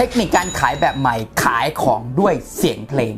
เทคนิคการขายแบบใหม่ขายของด้วยเสียงเพลง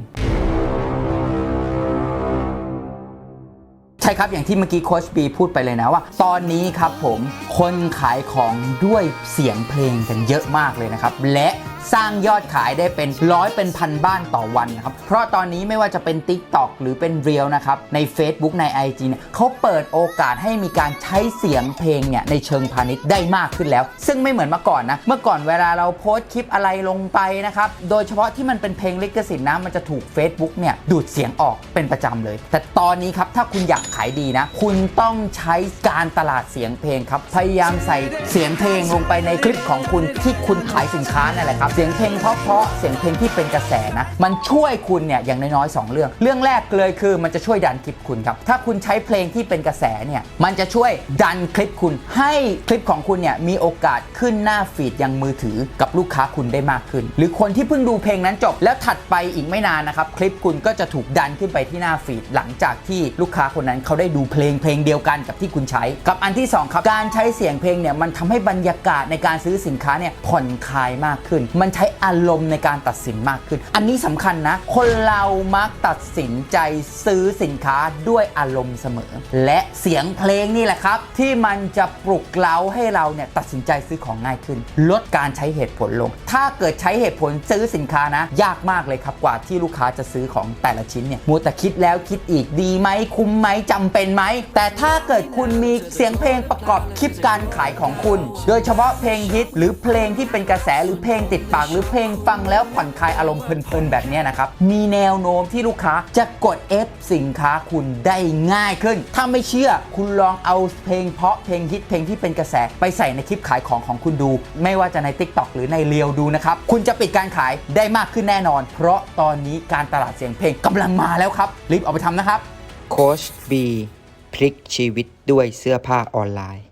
ใช่ครับอย่างที่เมื่อกี้โคชบีพูดไปเลยนะว่า ตอนนี้ครับผมคนขายของด้วยเสียงเพลงกันเยอะมากเลยนะครับ และ สร้างยอดขายได้เป็นร้อยเป็นพันบ้านต่อวันนะครับ เพราะตอนนี้ไม่ว่าจะเป็น TikTok หรือเป็น r e e l นะครับ ใน Facebook ใน IG เนี่ยเขาเปิดโอกาสให้มีการใช้เสียงเพลงเนี่ยในเชิงพาณิชย์ได้มากขึ้นแล้ว ซึ่งไม่เหมือนเมื่อก่อนนะ เมื่อก่อนเวลาเราโพสต์คลิปอะไรลงไปนะครับ โดยเฉพาะที่มันเป็นเพลงลิขสิทธิ์นะมันจะถูก Facebook เนี่ยดูดเสียงออกเป็นประจำเลย แต่ตอนนี้ครับถ้าคุณอยากขายดีนะ คุณต้องใช้การตลาดเสียงเพลงครับพยายามใส่เสียงเพลงลงไปในคลิปของคุณที่คุณขายสินค้านั่นแหละครับเสียงเพลงเพราะๆเสียงเพลงที่เป็นกระแสนะ มันช่วยคุณเนี่ยอย่างน้อยๆสองเรื่อง เรื่องแรกเลยคือมันจะช่วยดันคลิปคุณครับ ถ้าคุณใช้เพลงที่เป็นกระแสเนี่ยมันจะช่วยดันคลิปคุณ ให้คลิปของคุณเนี่ยมีโอกาสขึ้นหน้าฟีดยังมือถือกับลูกค้าคุณได้มากขึ้น หรือคนที่เพิ่งดูเพลงนั้นจบ แล้วถัดไปอีกไม่นานนะครับคลิปคุณก็จะถูกดันขึ้นไปที่หน้าฟีดหลังจากที่ลูกค้าคนนั้นเขาได้ดูเพลงเพลงเดียวกันกับที่คุณใช้ กับอันที่สองครับการใช้เสียงเพลงเนี่ยมันทำให้บรรยากาศในการซื้อสินค้าเนี่ยผ่อนคลายมากขึ้นมันใช้อารมณ์ในการตัดสินมากขึ้น อันนี้สำคัญนะ คนเรามักตัดสินใจซื้อสินค้าด้วยอารมณ์เสมอ และเสียงเพลงนี่แหละครับ ที่มันจะปลุกเร้าให้เราเนี่ยตัดสินใจซื้อของง่ายขึ้น ลดการใช้เหตุผลลง ถ้าเกิดใช้เหตุผลซื้อสินค้านะ ยากมากเลยครับกว่าที่ลูกค้าจะซื้อของแต่ละชิ้นเนี่ยมัวแต่คิดแล้วคิดอีกดีไหมคุ้มไหมจำเป็นไหมแต่ถ้าเกิดคุณมีเสียงเพลงประกอบคลิปการขายของคุณ โดยเฉพาะเพลงฮิตหรือเพลงที่เป็นกระแสหรือเพลงติดปากหรือเพลงฟังแล้วผ่อนคลายอารมณ์เพลินๆแบบนี้นะครับ มีแนวโน้มที่ลูกค้าจะกด F สินค้าคุณได้ง่ายขึ้น ถ้าไม่เชื่อคุณลองเอาเพลงเพราะเพลงฮิตเพลงที่เป็นกระแส ไปใส่ในคลิปขายของของคุณดู ไม่ว่าจะใน TikTok หรือในเรียวดูนะครับ คุณจะปิดการขายได้มากขึ้นแน่นอน เพราะตอนนี้การตลาดเสียงเพลงกำลังมาแล้วครับรีบเอาไปทำนะครับโคชบีพลิกชีวิตด้วยเสื้อผ้าออนไลน์